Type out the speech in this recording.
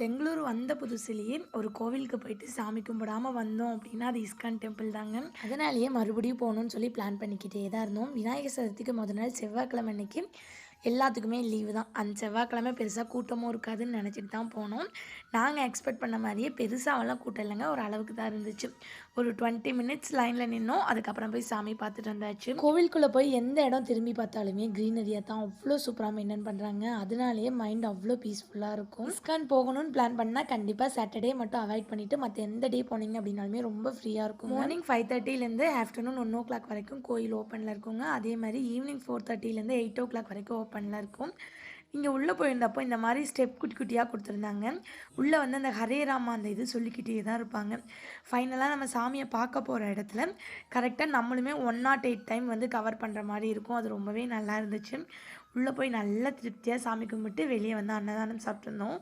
பெங்களூர் வந்த புதுசுலேயே ஒரு கோவிலுக்கு போயிட்டு சாமி கும்பிடாம வந்தோம் அப்படின்னா அது இஸ்கான் டெம்பிள் தாங்க. அதனாலேயே மறுபடியும் போகணும்னு சொல்லி பிளான் பண்ணிக்கிட்டே தான் இருந்தோம். விநாயகர் சதுர்த்திக்கு முதல் நாள் செவ்வாய்க்கிழமை அன்னைக்கு எல்லாத்துக்குமே லீவு தான். அந்த செவ்வாய்க்கிழமை பெருசாக கூட்டமும் இருக்காதுன்னு நினச்சிட்டு தான் போனோம். நாங்கள் எக்ஸ்பெக்ட் பண்ண மாதிரியே பெருசாகலாம் கூட்டம் இல்லைங்க. ஒரு அளவுக்கு தான் இருந்துச்சு. ஒரு டுவெண்ட்டி மினிட்ஸ் லைனில் நின்னோம். அதுக்கப்புறம் போய் சாமி பார்த்துட்டு வந்தாச்சு. கோவிலுக்குள்ளே போய் எந்த இடம் திரும்பி பார்த்தாலுமே க்ரீனரியாக தான் அவ்வளோ சூப்பராக மெயின்டைன் பண்ணுறாங்க அதனாலேயே மைண்ட் அவ்வளோ பீஸ்ஃபுல்லாக இருக்கும். இஸ்கான் போகணும்னு பிளான் பண்ணால் கண்டிப்பாக சாட்டர்டே மட்டும் அவாய்ட் பண்ணிவிட்டு மற்ற எந்த டே போனீங்க அப்படின்னாலுமே ரொம்ப ஃப்ரீயாக இருக்கும் மார்னிங் ஃபைவ் தேர்ட்டிலேருந்து ஆஃப்டர்நூன் ஒன் ஓ கிளாக் வரைக்கும் கோயில் ஓப்பனில் இருக்குங்க. அதே மாதிரி ஈவினிங் ஃபோர் தேர்ட்டிலேருந்து எயிட் ஓ கிளாக் வரைக்கும் ஓப்பனில் இருக்கும். இங்கே உள்ளே போயிருந்தப்போ இந்த மாதிரி ஸ்டெப் குட்டி குட்டியாக கொடுத்துருந்தாங்க. உள்ளே வந்து அந்த ஹரே ராமா அந்த இது சொல்லிக்கிட்டே தான் இருப்பாங்க. ஃபைனலாக நம்ம சாமியை பார்க்க போகிற இடத்துல கரெக்டாக நம்மளுமே ஒன் நாட் எயிட் டைம் வந்து கவர் பண்ணுற மாதிரி இருக்கும். அது ரொம்பவே நல்லா இருந்துச்சு. உள்ளே போய் நல்லா திருப்தியாக சாமி கும்பிட்டு வெளியே வந்து அன்னதானம் சாப்பிட்ருந்தோம்